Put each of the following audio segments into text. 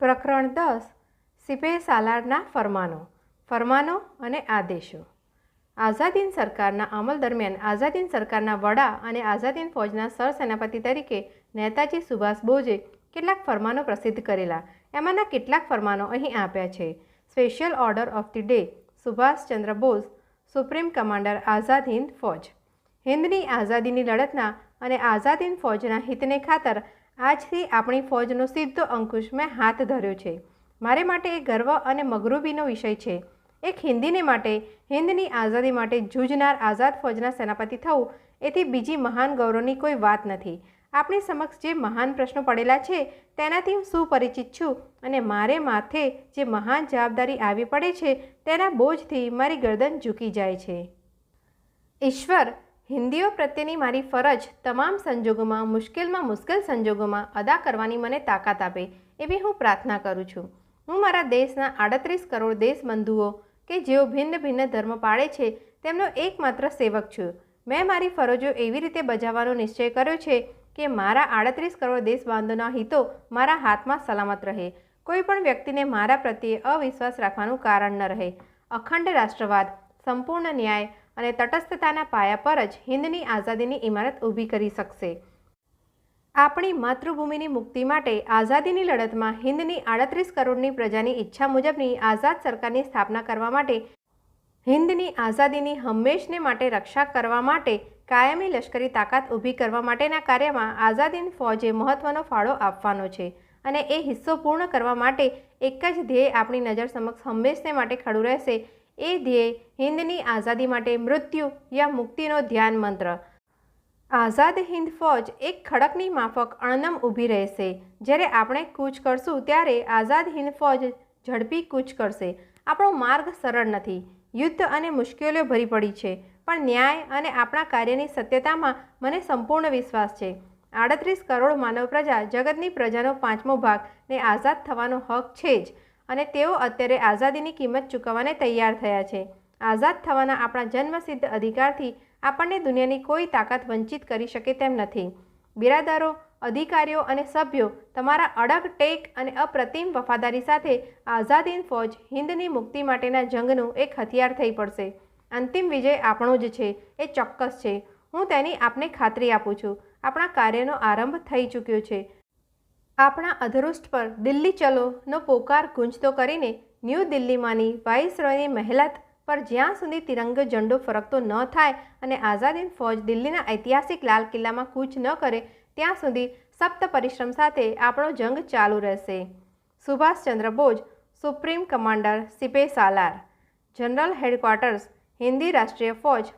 પ્રકરણ દસ સિપે સાલારના ફરમાનો ફરમાનો અને આદેશો. આઝાદીન સરકારના અમલ દરમિયાન આઝાદીન સરકારના વડા અને આઝાદીન ફૌજના સરસેનાપતિ તરીકે નેતાજી સુભાષ બોઝે કેટલાક ફરમાનો પ્રસિદ્ધ કરેલા. એમાંના કેટલાક ફરમાનો અહીં આપ્યા છે. Special order of the day Subhash Chandra Bose, supreme commander Azad Hind Fauj. હિન્દની આઝાદીની લડતના અને આઝાદ હિન્દ ફૌજના હિતને ખાતર આજથી આપણી ફૌજનો સીધો અંકુશ મેં હાથ ધર્યો છે. મારે માટે એ ગર્વ અને મગરૂબીનો વિષય છે. એક હિન્દીને માટે, હિન્દની આઝાદી માટે જૂજનાર આઝાદ ફૌજના સેનાપતિ થવું, એથી બીજી મહાન ગૌરવની કોઈ વાત નથી. આપણી સમક્ષ જે મહાન પ્રશ્નો પડેલા છે, તેનાથી હું સુપરિચિત છું અને મારે માથે જે મહાન જવાબદારી આવી પડે છે, તેના બોજથી મારી ગરદન ઝૂકી જાય છે. ઈશ્વર હિન્દીઓ પ્રત્યેની મારી ફરજ તમામ સંજોગોમાં, મુશ્કેલમાં મુશ્કેલ સંજોગોમાં અદા કરવાની મને તાકાત આપે એવી હું પ્રાર્થના કરું છું. હું મારા દેશના આડત્રીસ કરોડ દેશબંધુઓ કે જેઓ ભિન્ન ભિન્ન ધર્મ પાળે છે, તેમનો એકમાત્ર સેવક છું. મેં મારી ફરજો એવી રીતે બજાવવાનો નિશ્ચય કર્યો છે કે મારા આડત્રીસ કરોડ દેશબાંધોના હિતો મારા હાથમાં સલામત રહે. કોઈ પણ વ્યક્તિને મારા પ્રત્યે અવિશ્વાસ રાખવાનું કારણ ન રહે. અખંડ રાષ્ટ્રવાદ, સંપૂર્ણ ન્યાય અને તટસ્થતાના પાયા પર જ હિન્દની આઝાદીની ઇમારત ઊભી કરી શકશે. આપણી માતૃભૂમિની મુક્તિ માટે આઝાદીની લડતમાં હિન્દની આડત્રીસ કરોડની પ્રજાની ઈચ્છા મુજબની આઝાદ સરકારની સ્થાપના કરવા માટે હિન્દની આઝાદીની હંમેશને માટે રક્ષા કરવા માટે કાયમી લશ્કરી તાકાત ઊભી કરવા માટેના કાર્યમાં આઝાદીન ફૌજે મહત્ત્વનો ફાળો આપવાનો છે અને એ હિસ્સો પૂર્ણ કરવા માટે એક જ ધ્યેય આપણી નજર સમક્ષ હંમેશને માટે ખડું રહેશે એ ધ્યેય હિન્દની આઝાદી માટે મૃત્યુ યા મુક્તિનો ધ્યાન મંત્ર. આઝાદ હિન્દ ફોજ એક ખડકની માફક અણનમ ઊભી રહેશે. જ્યારે આપણે કૂચ કરશું ત્યારે આઝાદ હિન્દ ફોજ ઝડપી કૂચ કરશે. આપણો માર્ગ સરળ નથી. યુદ્ધ અને મુશ્કેલીઓ ભરી પડી છે. પણ ન્યાય અને આપણા કાર્યની સત્યતામાં મને સંપૂર્ણ વિશ્વાસ છે. આડત્રીસ કરોડ માનવ પ્રજા જગતની પ્રજાનો પાંચમો ભાગ ને આઝાદ થવાનો હક છે જ. અને તેઓ અત્યારે આઝાદીની કિંમત ચૂકવવાને તૈયાર થયા છે. આઝાદ થવાના આપણા જન્મસિદ્ધ અધિકારથી આપણને દુનિયાની કોઈ તાકાત વંચિત કરી શકે તેમ નથી. બિરાદરો, અધિકારીઓ અને સભ્યો તમારા અડગ, ટેક અને અપ્રતિમ વફાદારી સાથે આઝાદીન ફૌજ હિન્દની મુક્તિ માટેના જંગનું એક હથિયાર થઈ પડશે. અંતિમ વિજય આપણો જ છે, એ ચોક્કસ છે. હું તેની આપને ખાતરી આપું છું. આપણા કાર્યનો આરંભ થઈ ચૂક્યો છે. આપણા અધરુષ્ટ પર દિલ્હી ચલોનો પોકાર ગુંજતો કરીને ન્યૂ દિલ્હીમાંની વાઇસરોયની મહેલત પર જ્યાં સુધી તિરંગો ઝંડો ફરકતો ન થાય અને આઝાદીન ફૌજ દિલ્હીના ઐતિહાસિક લાલ કિલ્લામાં કૂચ ન કરે, ત્યાં સુધી સપ્ત પરિશ્રમ સાથે આપણો જંગ ચાલુ રહેશે. સુભાષચંદ્ર બોઝ, સુપ્રીમ કમાન્ડર સિપે સાલાર. જનરલ હેડક્વાર્ટર્સ, હિન્દી રાષ્ટ્રીય ફૌજ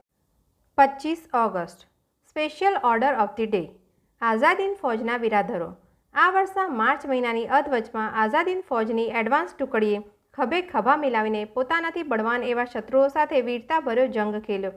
પચીસ August. Special order of the day. આઝાદીન ફૌજના બિરાદરો. આ વર્ષના માર્ચ મહિનાની અધવચમાં આઝાદીન ફૌજની એડવાન્સ ટુકડીએ ખભે ખભા મિલાવીને પોતાનાથી બળવાન એવા શત્રુઓ સાથે વીરતાભર્યો જંગ ખેલ્યો.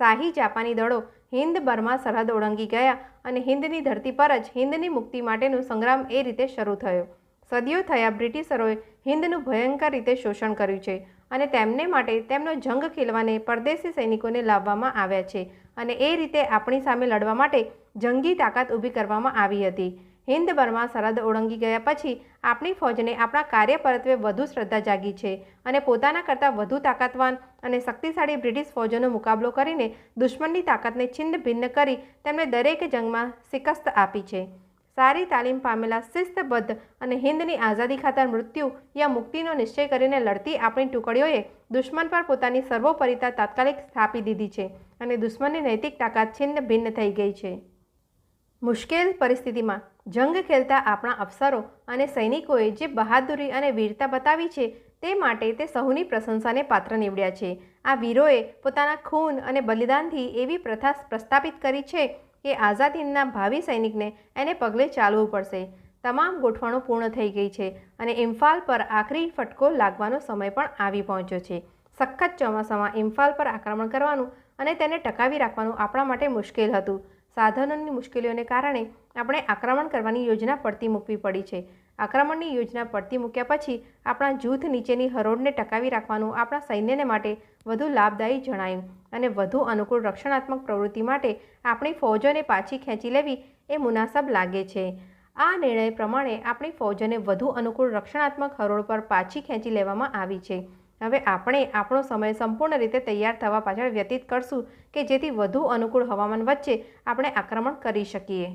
શાહી જાપાની દળો હિન્દ બર્મા સરહદ ઓળંગી ગયા અને હિન્દની ધરતી પર જ હિન્દની મુક્તિ માટેનું સંગ્રામ એ રીતે શરૂ થયો. સદીઓ થયા બ્રિટિશરોએ હિન્દનું ભયંકર રીતે શોષણ કર્યું છે અને તેમને માટે તેમનો જંગ ખેલવાને પરદેશી સૈનિકોને લાવવામાં આવ્યા છે અને એ રીતે આપણી સામે લડવા માટે જંગી તાકાત ઊભી કરવામાં આવી હતી. હિન્દ બર્મા સરહદ ઓળંગી ગયા પછી આપણી ફૌજને આપણા કાર્ય પરત્વે વધુ શ્રદ્ધા જાગી છે અને પોતાના કરતાં વધુ તાકાતવાન અને શક્તિશાળી બ્રિટિશ ફોજોનો મુકાબલો કરીને દુશ્મનની તાકાતને છિન્ન ભિન્ન કરી તેમણે દરેક જંગમાં શિકસ્ત આપી છે. સારી તાલીમ પામેલા શિસ્તબદ્ધ અને હિન્દની આઝાદી ખાતર મૃત્યુ યા મુક્તિનો નિશ્ચય કરીને લડતી આપણી ટુકડીઓએ દુશ્મન પર પોતાની સર્વોપરિતા તાત્કાલિક સ્થાપી દીધી છે અને દુશ્મનની નૈતિક તાકાત છિન્ન ભિન્ન થઈ ગઈ છે. મુશ્કેલ પરિસ્થિતિમાં જંગ ખેલતા આપણા અફસરો અને સૈનિકોએ જે બહાદુરી અને વીરતા બતાવી છે તે માટે તે સહુની પ્રશંસાને પાત્ર નીવડ્યા છે. આ વીરોએ પોતાના ખૂન અને બલિદાનથી એવી પ્રથા પ્રસ્થાપિત કરી છે કે આઝાદીના ભાવિ સૈનિકને એને પગલે ચાલવું પડશે. તમામ ગોઠવણો પૂર્ણ થઈ ગઈ છે અને ઇમ્ફાલ પર આખરી ફટકો લાગવાનો સમય પણ આવી પહોંચ્યો છે. સખત ચોમાસામાં ઇમ્ફાલ પર આક્રમણ કરવાનું અને તેને ટકાવી રાખવાનું આપણા માટે મુશ્કેલ હતું. સાધનોની મુશ્કેલીઓને કારણે આપણે આક્રમણ કરવાની યોજના પડતી મૂકવી પડી છે. આક્રમણની યોજના પડતી મૂક્યા પછી આપણા જૂથ નીચેની હરોળને ટકાવી રાખવાનું આપણા સૈન્યને માટે વધુ લાભદાયી જણાયું અને વધુ અનુકૂળ રક્ષણાત્મક પ્રવૃત્તિ માટે આપણી ફૌજોને પાછી ખેંચી લેવી એ મુનાસબ લાગે છે. આ નિર્ણય પ્રમાણે આપણી ફોજોને વધુ અનુકૂળ રક્ષણાત્મક હરોળ પર પાછી ખેંચી લેવામાં આવી છે. હવે આપણે આપણો સમય સંપૂર્ણ રીતે તૈયાર થવા પાછળ વ્યતીત કરશું કે જેથી વધુ અનુકૂળ હવામાન વચ્ચે આપણે આક્રમણ કરી શકીએ.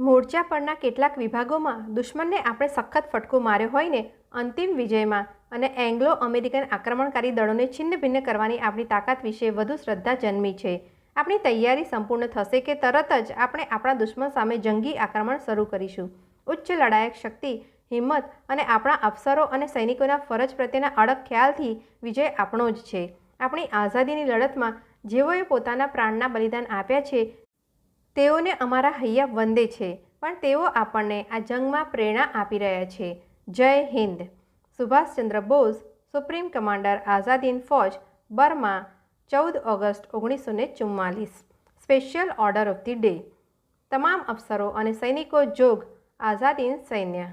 મોરચા પરના કેટલાક વિભાગોમાં દુશ્મનને આપણે સખત ફટકો માર્યો હોય ને અંતિમ વિજયમાં અને એંગ્લો અમેરિકન આક્રમણકારી દળોને છિન્ન ભિન્ન કરવાની આપણી તાકાત વિશે વધુ શ્રદ્ધા જન્મી છે. આપણી તૈયારી સંપૂર્ણ થશે કે તરત જ આપણે આપણા દુશ્મન સામે જંગી આક્રમણ શરૂ કરીશું. ઉચ્ચ લડાયક શક્તિ, હિંમત અને આપણા અફસરો અને સૈનિકોના ફરજ પ્રત્યેના અડગ ખ્યાલથી વિજય આપણો જ છે. આપણી આઝાદીની લડતમાં જેઓએ પોતાના પ્રાણના બલિદાન આપ્યા છે તેઓને અમારા હૈયા વંદે છે, પણ તેઓ આપણને આ જંગમાં પ્રેરણા આપી રહ્યા છે. જય હિન્દ. સુભાષચંદ્ર બોઝ, સુપ્રીમ કમાન્ડર આઝાદીન ફૌજ, બર્મા, ચૌદ ઓગસ્ટ ઓગણીસો ને ચુમ્માલીસ. Special order of the day. તમામ અફસરો અને સૈનિકો જોગ, આઝાદીન સૈન્ય.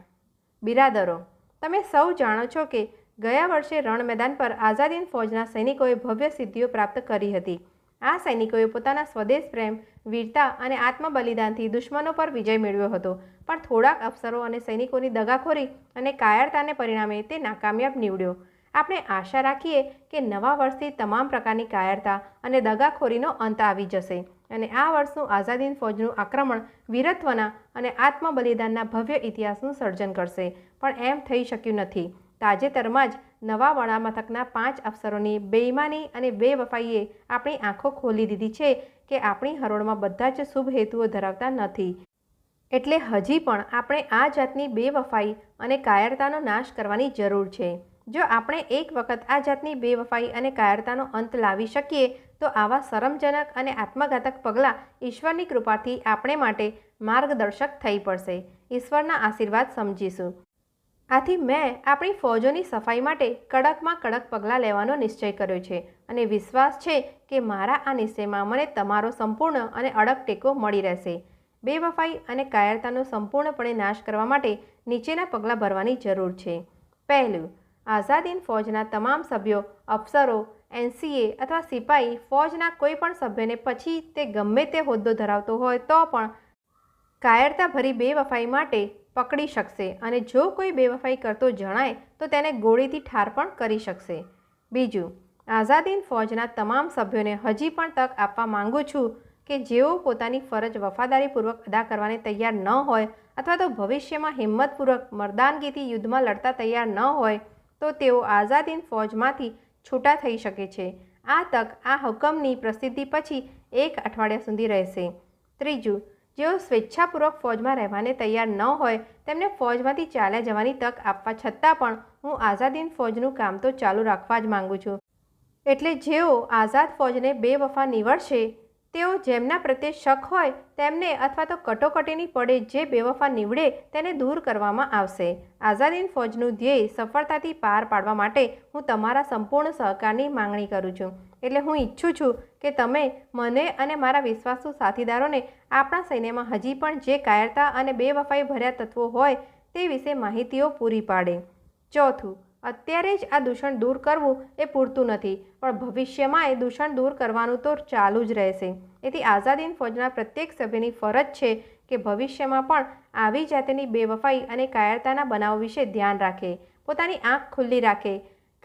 બિરાદરો, તમે સૌ જાણો છો કે ગયા વર્ષે રણ મેદાન પર આઝાદીન ફૌજના સૈનિકોએ ભવ્ય સિદ્ધિઓ પ્રાપ્ત કરી હતી. આ સૈનિકોએ પોતાના સ્વદેશ પ્રેમ, વીરતા અને આત્મબલિદાનથી દુશ્મનો પર વિજય મેળવ્યો હતો. પણ થોડાક અફસરો અને સૈનિકોની દગાખોરી અને કાયરતાને પરિણામે તે નાકામયાબ નીવડ્યો. આપણે આશા રાખીએ કે નવા વર્ષથી તમામ પ્રકારની કાયરતા અને દગાખોરીનો અંત આવી જશે અને આ વર્ષનું આઝાદીન ફૌજનું આક્રમણ વીરત્વના અને આત્મબલિદાનના ભવ્ય ઇતિહાસનું સર્જન કરશે. પણ એમ થઈ શક્યું નથી. તાજેતરમાં જ નવા વડામથકના પાંચ અફસરોની બેઈમાની અને બેવફાઈએ આપણી આંખો ખોલી દીધી છે કે આપણી હરોળમાં બધા જ શુભ હેતુઓ ધરાવતા નથી. એટલે હજી પણ આપણે આ જાતની બેવફાઈ અને કાયરતાનો નાશ કરવાની જરૂર છે. જો આપણે એક વખત આ જાતની બેવફાઈ અને કાયરતાનો અંત લાવી શકીએ, તો આવા શરમજનક અને આત્મઘાતક પગલાં ઈશ્વરની કૃપાથી આપણે માટે માર્ગદર્શક થઈ પડશે. ઈશ્વરના આશીર્વાદ સમજીશું. આથી મેં આપણી ફૌજોની સફાઈ માટે કડકમાં કડક પગલાં લેવાનો નિશ્ચય કર્યો છે અને વિશ્વાસ છે કે મારા આ નિશ્ચયમાં મને તમારો સંપૂર્ણ અને અડગ ટેકો મળી રહેશે. બેવફાઈ અને કાયરતાનો સંપૂર્ણપણે નાશ કરવા માટે નીચેના પગલાં ભરવાની જરૂર છે. પહેલું, આઝાદીન ફૌજના તમામ સભ્યો, અફસરો, એનસીએ અથવા સિપાહી ફૌજના કોઈ પણ સભ્યને પછી તે ગમે તે હોદ્દો ધરાવતો હોય તો પણ કાયરતા ભરી બેવફાઈ માટે પકડી શકશે અને જો કોઈ બેવફાઈ કરતો જણાય, તો તેને ગોળીથી ઠાર પણ કરી શકશે. બીજું, આઝાદીન ફૌજના તમામ સભ્યોને હજી પણ તક આપવા માંગુ છું કે જેઓ પોતાની ફરજ વફાદારીપૂર્વક અદા કરવાને તૈયાર ન હોય અથવા તો ભવિષ્યમાં હિંમતપૂર્વક મરદાનગીથી યુદ્ધમાં લડતા તૈયાર ન હોય, તો તેઓ આઝાદીન ફૌજમાંથી છૂટા થઈ શકે છે. આ તક આ હુકમની પ્રસિદ્ધિ પછી એક અઠવાડિયા સુધી રહેશે. ત્રીજું જેઓ સ્વેચ્છાપૂર્વક ફૌજમાં રહેવાને તૈયાર ન હોય, તેમને ફૌજમાંથી ચાલ્યા જવાની તક આપવા છતાં પણ હું આઝાદીન ફૌજનું કામ તો ચાલુ રાખવા જ માગું છું. એટલે જેઓ આઝાદ ફૌજને બેવફા નીવડશે તેઓ જેમના પ્રત્યે શક હોય તેમને અથવા તો કટોકટીની પડે જે બેવફા નીવડે તેને દૂર કરવામાં આવશે. આઝાદીન ફોજનું ધ્યેય સફળતાથી પાર પાડવા માટે હું તમારા સંપૂર્ણ સહકારની માંગણી કરું છું. એટલે હું ઈચ્છું છું કે તમે મને અને મારા વિશ્વાસુ સાથીદારોને આપણા સૈન્યમાં હજી પણ જે કાયરતા અને બેવફાઈ ભર્યા તત્વો હોય તે વિશે માહિતીઓ પૂરી પાડે. ચોથું અત્યારે જ આ દૂષણ દૂર કરવું એ પૂરતું નથી, પણ ભવિષ્યમાં એ દૂષણ દૂર કરવાનું તો ચાલુ જ રહેશે. એથી આઝાદીન ફૌજના પ્રત્યેક સભ્યની ફરજ છે કે ભવિષ્યમાં પણ આવી જાતની બેવફાઈ અને કાયરતાના બનાવ વિશે ધ્યાન રાખે, પોતાની આંખ ખુલ્લી રાખે,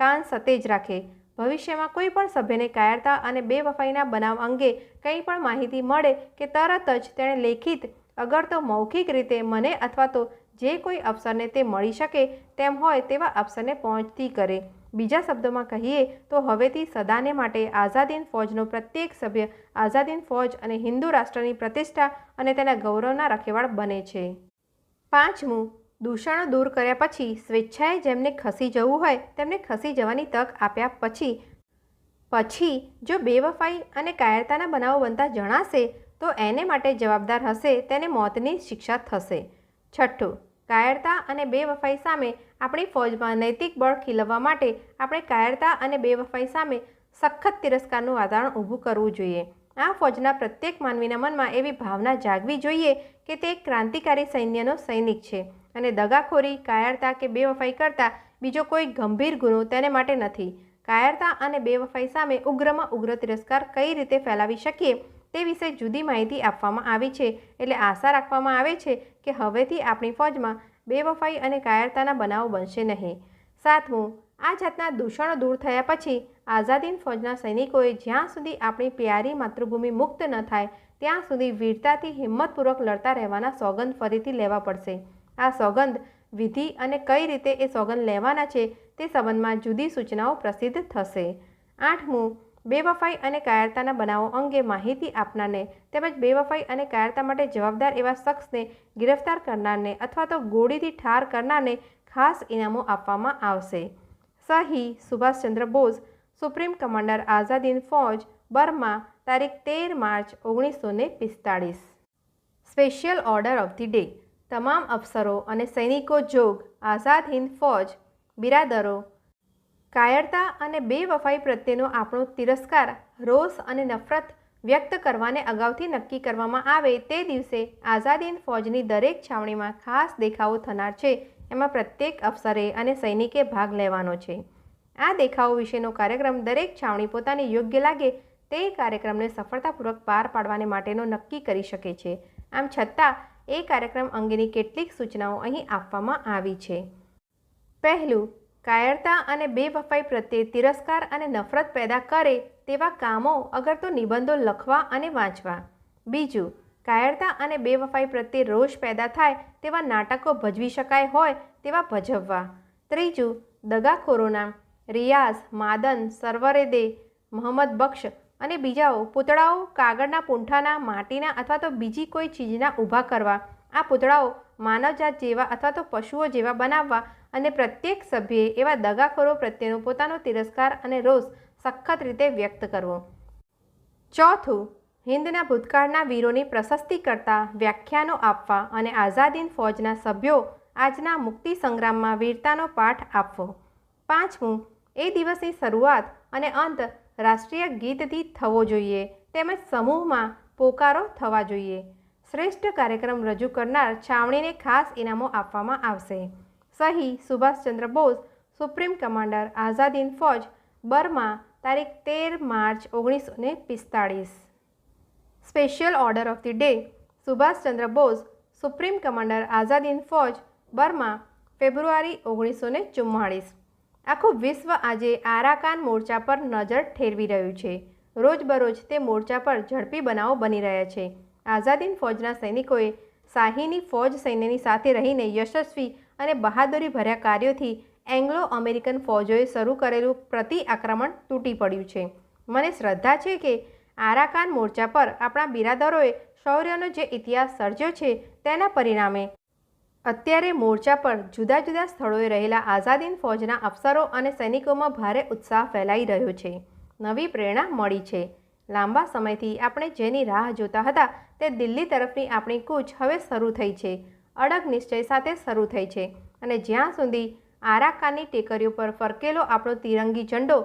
કાન સતેજ રાખે. ભવિષ્યમાં કોઈ પણ સભ્યને કાયરતા અને બેવફાઈના બનાવ અંગે કંઈ પણ માહિતી મળે કે તરત જ તેણે લેખિત, અગર તો મૌખિક રીતે મને અથવા તો જે કોઈ અફસરને તે મળી શકે તેમ હોય તેવા અફસરને પહોંચતી કરે. બીજા શબ્દોમાં કહીએ તો હવેથી સદાને માટે આઝાદીન ફૌજનો પ્રત્યેક સભ્ય આઝાદીન ફૌજ અને હિન્દુ રાષ્ટ્રની પ્રતિષ્ઠા અને તેના ગૌરવના રખેવાળ બને છે. પાંચમું, દૂષણો દૂર કર્યા પછી સ્વેચ્છાએ જેમને ખસી જવું હોય તેમને ખસી જવાની તક આપ્યા પછી. પછી, જો બેવફાઈ અને કાયરતાના બનાવો બનતા જણાશે તો એને માટે જવાબદાર હશે, તેને મોતની શિક્ષા થશે. છઠ્ઠું કાયરતા અને બેવફાઈ સામે આપણી ફૌજમાં નૈતિક બળ ખીલવવા માટે આપણે કાયરતા અને બેવફાઈ સામે સખત તિરસ્કારનું વાતાવરણ ઊભું કરવું જોઈએ. આ ફૌજના પ્રત્યેક માનવીના મનમાં એવી ભાવના જાગવી જોઈએ કે તે એક ક્રાંતિકારી સૈન્યનો સૈનિક છે અને દગાખોરી, કાયરતા કે બેવફાઈ કરતાં બીજો કોઈ ગંભીર ગુનો તેને માટે નથી. કાયરતા અને બેવફાઈ સામે ઉગ્રમાં ઉગ્ર તિરસ્કાર કઈ રીતે ફેલાવી શકીએ તે વિશે જુદી માહિતી આપવામાં આવી છે. એટલે આશા રાખવામાં આવે છે કે હવેથી આપણી ફોજમાં બેવફાઈ અને કાયરતાના બનાવો બનશે નહીં. સાતમું આ જાતના દૂષણો દૂર થયા પછી આઝાદીન ફોજના સૈનિકોએ જ્યાં સુધી આપણી પ્યારી માતૃભૂમિ મુક્ત ન થાય, ત્યાં સુધી વીરતાથી હિંમતપૂર્વક લડતા રહેવાના સોગંદ ફરીથી લેવા પડશે. આ સોગંદ વિધિ અને કઈ રીતે એ સોગંદ લેવાના છે તે સંબંધમાં જુદી સૂચનાઓ પ્રસિદ્ધ થશે. આઠમું બેવફાઈ અને કાયરતાના બનાવો અંગે માહિતી આપનારને તેમજ બેવફાઈ અને કાયરતા માટે જવાબદાર એવા શખ્સને ગિરફ્તાર કરનારને અથવા તો ગોળીથી ઠાર કરનારને ખાસ ઇનામો આપવામાં આવશે. સહી સુભાષચંદ્ર બોઝ, સુપ્રીમ કમાન્ડર આઝાદીન ફોજ, બર્મા, તારીખ તેર માર્ચ ઓગણીસો ને પિસ્તાળીસ. Special order of the day. તમામ અફસરો અને સૈનિકો જોગ, આઝાદ હિન્દ ફોજ, બિરાદરો કાયરતા અને બેવફાઈ પ્રત્યેનો આપણો તિરસ્કાર, રોષ અને નફરત વ્યક્ત કરવાને અગાઉથી નક્કી કરવામાં આવે તે દિવસે આઝાદીન ફોજની દરેક છાવણીમાં ખાસ દેખાવો થનાર છે. એમાં પ્રત્યેક અફસરે અને સૈનિકે ભાગ લેવાનો છે. આ દેખાવો વિશેનો કાર્યક્રમ દરેક છાવણી પોતાને યોગ્ય લાગે તે કાર્યક્રમને સફળતાપૂર્વક પાર પાડવાને માટેનો નક્કી કરી શકે છે. આમ છતાં, એ કાર્યક્રમ અંગેની કેટલીક સૂચનાઓ અહીં આપવામાં આવી છે. પહેલું કાયરતા અને બેવફાઈ પ્રત્યે તિરસ્કાર અને નફરત પેદા કરે તેવા કામો અગર તો નિબંધો લખવા અને વાંચવા. બીજું, કાયરતા અને બેવફાઈ પ્રત્યે રોષ પેદા થાય તેવા નાટકો ભજવી શકાય હોય તેવા ભજવવા. ત્રીજું, દગાખોરોના રિયાઝ, માદન સરવરેદે મોહમ્મદ બક્ષ અને બીજાઓ પૂતળાઓ કાગળના પૂંઠાના માટીના અથવા તો બીજી કોઈ ચીજના ઊભા કરવા. આ પૂતળાઓ માનવજાત જેવા અથવા તો પશુઓ જેવા બનાવવા અને પ્રત્યેક સભ્યએ એવા દગાખોરો પ્રત્યેનો પોતાનો તિરસ્કાર અને રોષ સખત રીતે વ્યક્ત કરવો. ચોથું હિન્દના ભૂતકાળના વીરોની પ્રશસ્તિ કરતા વ્યાખ્યાનો આપવા અને આઝાદીન ફોજના સભ્યો આજના મુક્તિ સંગ્રામમાં વીરતાનો પાઠ આપવો. પાંચમું, એ દિવસની શરૂઆત અને અંત રાષ્ટ્રીય ગીતથી થવો જોઈએ. તેમજ સમૂહમાં પોકારો થવા જોઈએ. શ્રેષ્ઠ કાર્યક્રમ રજૂ કરનાર છાવણીને ખાસ ઇનામો આપવામાં આવશે. સહી સુભાષચંદ્ર બોઝ, સુપ્રીમ કમાન્ડર આઝાદીન ફોજ, બર્મા, તારીખ તેર માર્ચ ઓગણીસો ને પિસ્તાળીસ. Special order of the day Subhashchandra Bose, supreme commander આઝાદીન Fauj, Burma, ફેબ્રુઆરી ઓગણીસો ને ચુમ્માળીસ. આખું વિશ્વ આજે આરાકાન મોરચા પર નજર ઠેરવી રહ્યું છે. રોજબરોજ તે મોરચા પર ઝડપી બનાવો બની રહ્યા છે. આઝાદીન ફોજના સૈનિકોએ શાહીની ફોજ સૈન્યની સાથે રહીને યશસ્વી અને બહાદુરી ભર્યા કાર્યોથી એંગ્લો અમેરિકન ફોજોએ શરૂ કરેલું પ્રતિ આક્રમણ તૂટી પડ્યું છે. મને શ્રદ્ધા છે કે આરાકાન મોરચા પર આપણા બિરાદરોએ શૌર્યનો જે ઇતિહાસ સર્જ્યો છે તેના પરિણામે અત્યારે મોરચા પર જુદા જુદા સ્થળોએ રહેલા આઝાદીન ફોજના અફસરો અને સૈનિકોમાં ભારે ઉત્સાહ ફેલાઈ રહ્યો છે. નવી પ્રેરણા મળી છે. લાંબા સમયથી આપણે જેની રાહ જોતા હતા તે દિલ્હી તરફની આપણી કૂચ હવે શરૂ થઈ છે. અડગ નિશ્ચય સાથે શરૂ થઈ છે અને જ્યાં સુધી આરાકાની ટેકરીઓ પર ફરકેલો આપણો તિરંગી ઝંડો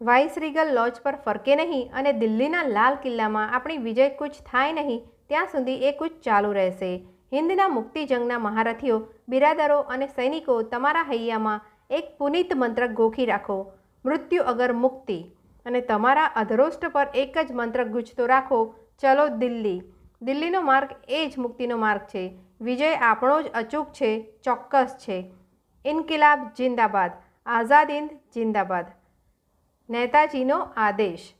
વાઇસરીગલ લોજ પર ફરકે નહીં અને દિલ્હીના લાલ કિલ્લામાં આપણી વિજય કૂચ થાય નહીં, ત્યાં સુધી એ કૂચ ચાલુ રહેશે. હિન્દના મુક્તિજંગના મહારથીઓ, બિરાદરો અને સૈનિકો તમારા હૈયામાં એક પુનિત મંત્ર ગોખી રાખો. મૃત્યુ અગર મુક્તિ. અને તમારા અધરોષ્ટ પર એક જ મંત્ર ગૂંચતો રાખો, ચલો દિલ્હી. દિલ્હીનો માર્ગ એ જ મુક્તિનો માર્ગ છે. વિજય આપણો જ અચૂક છે, ચોક્કસ છે. ઇન્કિલાબ જિંદાબાદ, આઝાદ હિંદ જિંદાબાદ. નેતાજીનો આદેશ.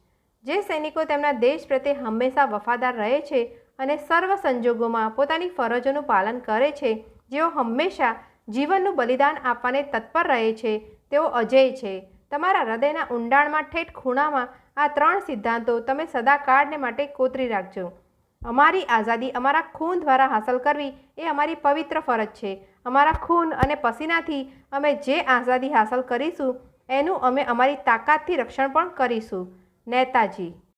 જે સૈનિકો તેમના દેશ પ્રત્યે હંમેશા વફાદાર રહે છે અને સર્વ સંજોગોમાં પોતાની ફરજોનું પાલન કરે છે, જેઓ હંમેશા જીવનનું બલિદાન આપવાને તત્પર રહે છે, તેઓ અજેય છે. તમારા હૃદયના ઊંડાણમાં ઠેઠ ખૂણામાં આ ત્રણ સિદ્ધાંતો તમે સદાકાળને માટે કોતરી રાખજો. અમારી આઝાદી અમારા ખૂન દ્વારા હાંસલ કરવી એ અમારી પવિત્ર ફરજ છે. અમારા ખૂન અને પસીનાથી અમે જે આઝાદી હાંસલ કરીશું, એનું અમે અમારી તાકાતથી રક્ષણ પણ કરીશું. નેતાજી